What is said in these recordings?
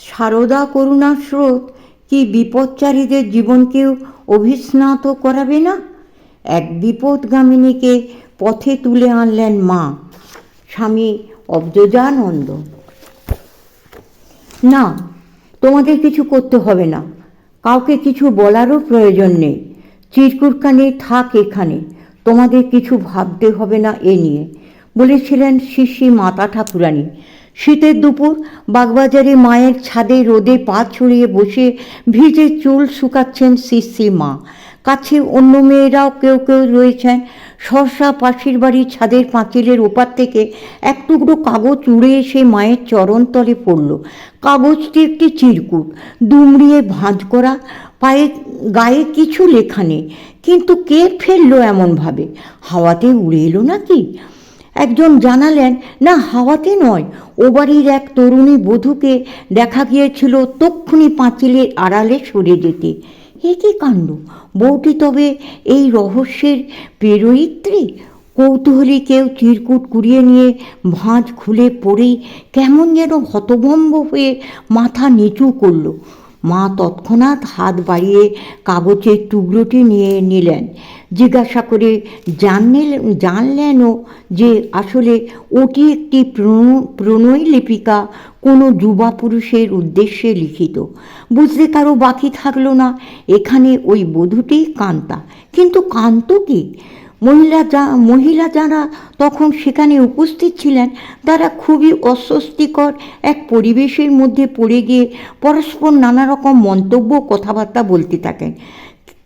সারদা করুণার স্রোত কি বিপদচারীদের জীবনকেও অভিস্নাত করাবে না? এক বিপদগামিনীকে পথে তুলে আনলেন মা, স্বামী অব্দজানন্দ। না, তোমাদের কিছু করতে হবে না। কাউকে কিছু বলারও প্রয়োজন নেই। চিরকুটকানি থাক এখানে। তোমাদের কিছু ভাবতে হবে না এ নিয়ে, বলেছিলেন শিশি মাতা ঠাকুরানী। শীতের দুপুর, বাগবাজারে মায়ের ছাদে রোদে পা ছড়িয়ে বসে ভিজে চুল শুকাচ্ছেন শিশি মা। কাছে অন্য মেয়েরাও কেউ কেউ রয়েছেন। সরসা পাশের বাড়ির ছাদের পাঁচিলের ওপার থেকে এক টুকরো কাগজ উড়ে এসে মায়ের চরণতলে পড়ল। কাগজটি একটি চিরকুট, দুমড়িয়ে ভাঁজ করা, পায়ে, গায়ে কিছু লেখা নেই। কিন্তু কে ফেলল এমনভাবে? হাওয়াতে উড়ে এলো নাকি? একজন জানালেন, না, হাওয়াতে নয়। ও বাড়ির এক তরুণী বধূকে দেখা গিয়েছিল তক্ষুনি পাঁচিলের আড়ালে সরে যেতে। এ কী কাণ্ড? বউটি তবে এই রহস্যের পেরোয়িত্রী কৌতূহলী কেউ চিরকুট কুড়িয়ে নিয়ে ভাঁজ খুলে পড়েই কেমন যেন হতভম্ব হয়ে মাথা নিচু করল। মা তৎক্ষণাৎ হাত বাড়িয়ে কাগজের টুকরোটি নিয়ে নিলেন। জিজ্ঞাসা করে জানলেন জানলেনও যে আসলে ওটি একটি প্রণ- প্রণয় লিপিকা কোনো যুবা পুরুষের উদ্দেশ্যে লিখিত। বুঝতে কারও বাকি থাকল না। এখানে ওই বধূটি কান্তা। কিন্তু কান্ত কি? মহিলা যা মহিলা যারা তখন সেখানে উপস্থিত ছিলেন, তারা খুবই অস্বস্তিকর এক পরিবেশের মধ্যে পড়ে গিয়ে পরস্পর নানা রকম মন্তব্য কথাবার্তা বলতে থাকেন।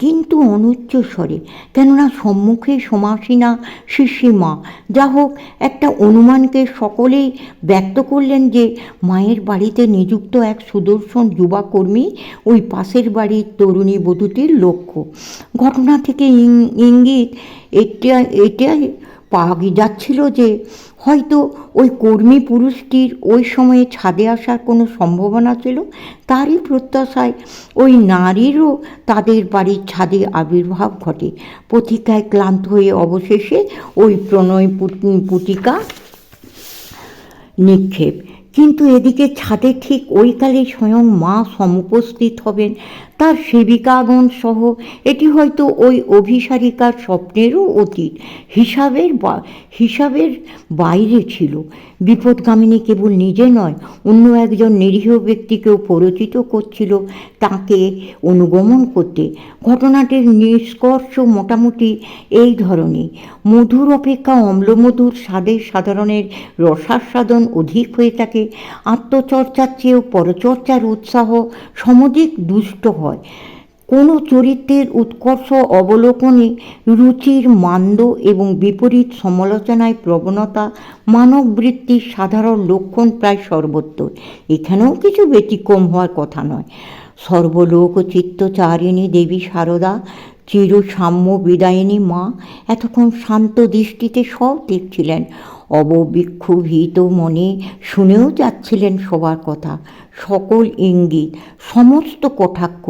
কিন্তু অনুচ্চ স্বরে। কেননা সম্মুখে সমাসীনা শিশি মা। যা হোক একটা অনুমানকে সকলেই ব্যক্ত করলেন যে, মায়ের বাড়িতে নিযুক্ত এক সুদর্শন যুবা কর্মী ওই পাশের বাড়ির তরুণী বধূটির লক্ষ্য। ঘটনা থেকে ইঙ্গিত এটা এটাই পাওয়া যাচ্ছিল যে হয়তো ওই কর্মী পুরুষটির ওই সময়ে ছাদে আসার কোনো সম্ভাবনা ছিল? তারই প্রত্যাশায় ওই নারীরও তাদের বাড়ির ছাদে আবির্ভাব ঘটে। প্রতীক্ষায় ক্লান্ত হয়ে অবশেষে ওই প্রণয় পুট- পুটিকা নিক্ষেপ। কিন্তু এদিকে ছাদে ঠিক ওইকালে স্বয়ং মা সমুপস্থিত হবেন। তার সেবিকাগণ সহ, এটি হয়তো ওই অভিসারিকার স্বপ্নেরও অতীত। হিসাবের হিসাবের বাইরে ছিল। বিপদগামিনী কেবল নিজে নয়, অন্য একজন নিরীহ ব্যক্তিকেও পরিচিত করছিল তাকে অনুগমন করতে। ঘটনাটির নিষ্কর্ষ মোটামুটি এই ধরনের। মধুর অপেক্ষা অম্লমধুর স্বাদের সাধারণের রসাস্বাদন অধিক হয়ে থাকে। আত্মচর্চার চেয়েও পরচর্চার উৎসাহ সমধিক দুষ্ট হয়। কোনো চরিত্রের উৎকর্ষ অবলোকনে রুচির মান্দ এবং বিপরীত সমালোচনায় প্রবণতা মানববৃত্তির সাধারণ লক্ষণ প্রায় সর্বত্র। এখানেও কিছু ব্যতিক্রম হওয়ার কথা নয়। সর্বলোক চিত্তচারিণী দেবী সারদা চির সাম্য বিদায়িনী মা এতক্ষণ শান্ত দৃষ্টিতে সব দেখছিলেন। অববিক্ষুভিত মনে শুনেও যাচ্ছিলেন সবার কথা। সকল ইঙ্গিত, সমস্ত কটাক্ষ,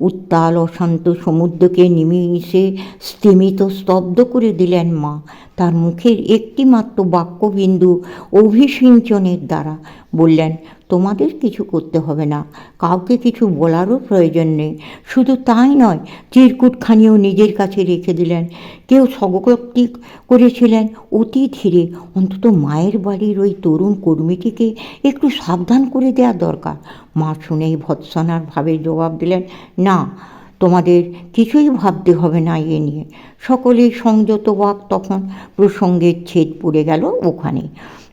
উত্তাল অশান্ত সমুদ্রকে নিমিষে স্তিমিত স্তব্ধ করে দিলেন মা। তার মুখের একটিমাত্র বাক্যবিন্দু অভিসিঞ্চনের দ্বারা বললেন তোমাদের কিছু করতে হবে না। কাউকে কিছু বলারও প্রয়োজন নেই। শুধু তাই নয়, চিরকুটখানিও নিজের কাছে রেখে দিলেন। কেউ স্বগোক্তি করেছিলেন অতি ধীরে। অন্তত মায়ের বাড়ির ওই তরুণ কর্মীটিকে একটু সাবধান করে দেওয়া দরকার। মা শুনেই ভৎসনার ভাবে জবাব দিলেন, না, তোমাদের কিছুই ভাবতে হবে না এ নিয়ে। সকলেই সংযত বাক তখন প্রসঙ্গের ছেদ পড়ে গেল ওখানে।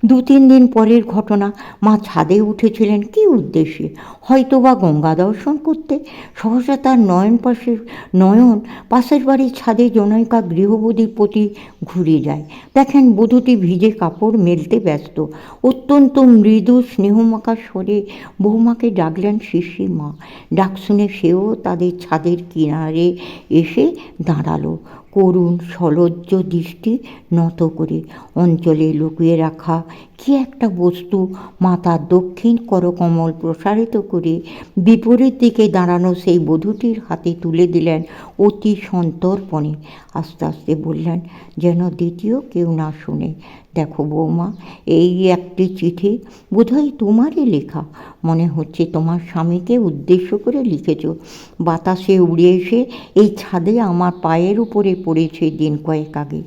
দু তিন দিন পরের ঘটনা। মা ছাদে উঠেছিলেন কী উদ্দেশ্যে? হয়তো বা গঙ্গা দর্শন করতে। সহসা তার নয়ন পাশের নয়ন পাশের বাড়ির ছাদে জনৈকা গৃহবধূর প্রতি ঘুরে যায়। দেখেন বধূটি ভিজে কাপড় মেলতে ব্যস্ত। অত্যন্ত মৃদু স্নেহমাখা স্বরে বৌমাকে ডাকলেন শিশি মা। ডাক শুনে সেও তাদের ছাদের কিনারে এসে দাঁড়াল। করুণ সলজ্জ দৃষ্টি নত করে অঞ্চলে লুকিয়ে রাখা কি একটা বস্তু মাথার দক্ষিণ করকমল প্রসারিত করে বিপরীত দিকে দাঁড়ানো সেই বধূটির হাতে তুলে দিলেন অতি সন্তর্পণে। আস্তে আস্তে বললেন, যেন দ্বিতীয় কেউ না শুনে। দেখো বৌমা, এই একটি চিঠি বোধহয় তোমারই লেখা। মনে হচ্ছে তোমার স্বামীকে উদ্দেশ্য করে লিখেছ। বাতাসে উড়ে এসে এই ছাদে আমার পায়ের উপরে পড়েছে দিন কয়েক আগে।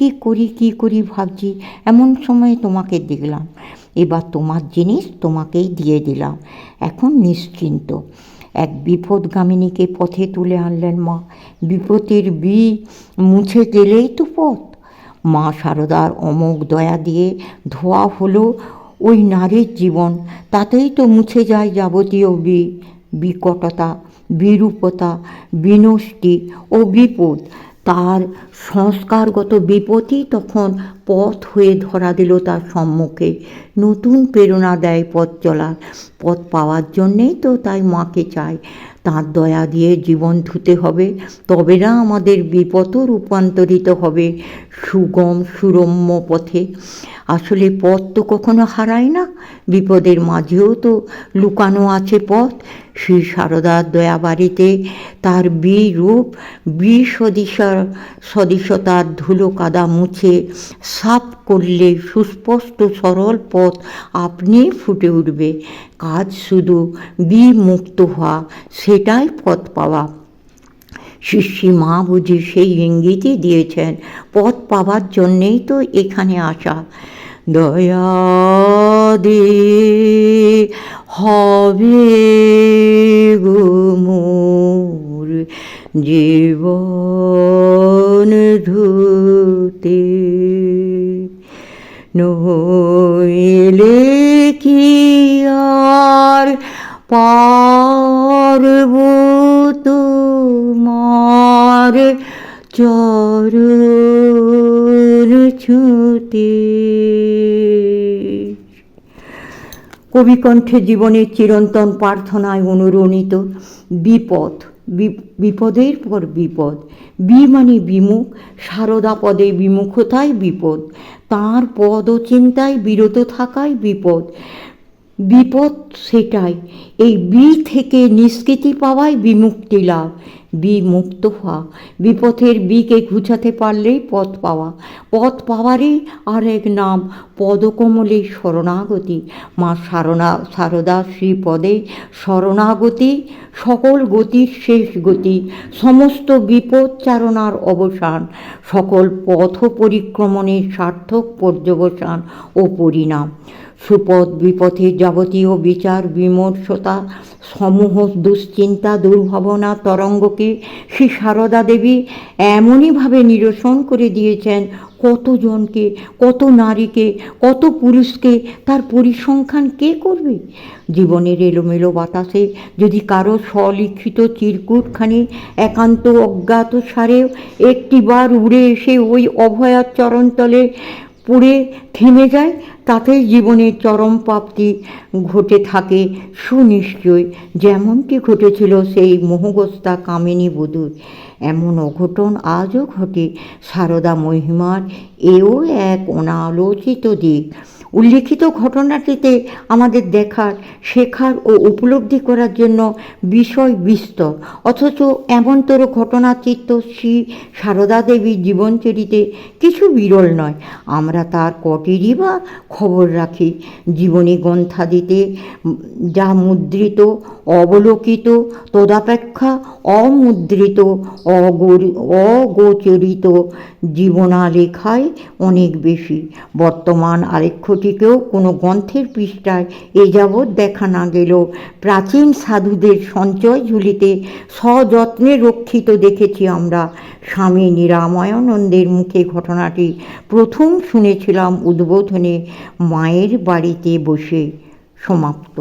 কি করি কি করি ভাবছি, এমন সময় তোমাকে দেখলাম। এবার তোমার জিনিস তোমাকেই দিয়ে দিলাম। এখন নিশ্চিন্ত। এক বিপদগামিনীকে পথে তুলে আনলেন মা। বিপদের বি মুছে গেলেই তো পথ। মা শারদার অমোঘ দয়া দিয়ে ধোয়া হলো ওই নারীর জীবন। তাতেই তো মুছে যায় যাবতীয় বি। বিকটতা, বিরূপতা, বিনষ্টি ও বিপদ। তার সংস্কারগত বিপদই তখন পথ হয়ে ধরা দিল তার সম্মুখে। নতুন প্রেরণা দেয় পথ চলার। পথ পাওয়ার জন্যেই তো তাই মাকে চাই তাঁর দয়া দিয়ে জীবন ধুতে হবে, তবে না আমাদের বিপদও রূপান্তরিত হবে সুগম, সুরম্য পথে। আসলে পথ তো কখনো হারায় না, বিপদের মাঝেও তো লুকানো আছে পথ। শ্রী সারদার দয়া বাড়িতে তার বিরূপ বিসদিশ সদিশতার ধুলো কাদা মুছে সাফ করলে সুস্পষ্ট সরল পথ আপনি ফুটে উঠবে। কাজ শুধু বিমুক্ত হওয়া, সেটাই পথ পাওয়া। শিষ্যি মা বুঝি সেই ইঙ্গিতই দিয়েছেন, পথ পাওয়ার জন্যেই তো এখানে আসা। দয়া দে হবে গো মোর জীবন ধুতে। নইলে কি আর পারব তোমার চরণ ছুতে? কবিকণ্ঠে জীবনের চিরন্তন প্রার্থনায় অনুরণিত বিপদ বিপদের পর বিপদ। বি মানে বিমুখ, সারদা পদে বিমুখতায় বিপদ। তাঁর পদ ও চিন্তায় বিরত থাকাই বিপদ। বিপদ সেটাই। এই বি থেকে নিষ্কৃতি পাওয়াই বিমুক্তি লাভ। বিমুক্ত হওয়া। বিপথের বিকে ঘুচাতে পারলেই পথ পাওয়া। পথ পাওয়ারই আর এক নাম পদকমলের শরণাগতি। মা সারণা, সারদা শ্রীপদে শরণাগতি, সকল গতির শেষ গতি, সমস্ত বিপদ চারণার অবসান, সকল পথ পরিক্রমণের সার্থক পর্যবসান ও পরিণাম। সুপথ বিপথে যাবতীয় বিচার বিমর্ষতা, সমূহ দুশ্চিন্তা দুর্ভাবনা তরঙ্গকে শ্রী সারদা দেবী এমনইভাবে নিরসন করে দিয়েছেন, কতজনকে, কত নারীকে, কত পুরুষকে, তার পরিসংখ্যান কে করবে? জীবনের এলোমেলো বাতাসে যদি কারও স্বলিখিত চিরকুটখানি একান্ত অজ্ঞাত সারেও একটিবার উড়ে এসে ওই অভয়ার চরণতলে পুড়ে থেমে যায়, তাতে জীবনের চরম প্রাপ্তি ঘটে থাকে সুনিশ্চয় যেমনটি ঘটেছিল সেই মোহগস্তা কামিনী বধূর। এমন অঘটন আজও ঘটে। সারদা মহিমার এও এক অনালোচিত দিক। উল্লিখিত ঘটনাটিতে আমাদের দেখার, শেখার ও উপলব্ধি করার জন্য বিষয় বিস্তর। অথচ এমনতর ঘটনাচিত্ত শ্রী সারদা দেবীর জীবনচরিতে কিছু বিরল নয়। আমরা তার কটিরই বা খবর রাখি। জীবনী গ্রন্থাদিতে যা মুদ্রিত, অবলোকিত, তদাপেক্ষা অমুদ্রিত, অগরি, অগোচরিত জীবনালেখায় অনেক বেশি। বর্তমান আলেখ্যটিকেও কোনো গ্রন্থের পৃষ্ঠায় এ যাবৎ দেখা না গেল। প্রাচীন সাধুদের সঞ্চয় ঝুলিতে সযত্নে রক্ষিত দেখেছি আমরা। স্বামী নিরাময়ানন্দের মুখে ঘটনাটি প্রথম শুনেছিলাম উদ্বোধনে মায়ের বাড়িতে বসে। সমাপ্ত।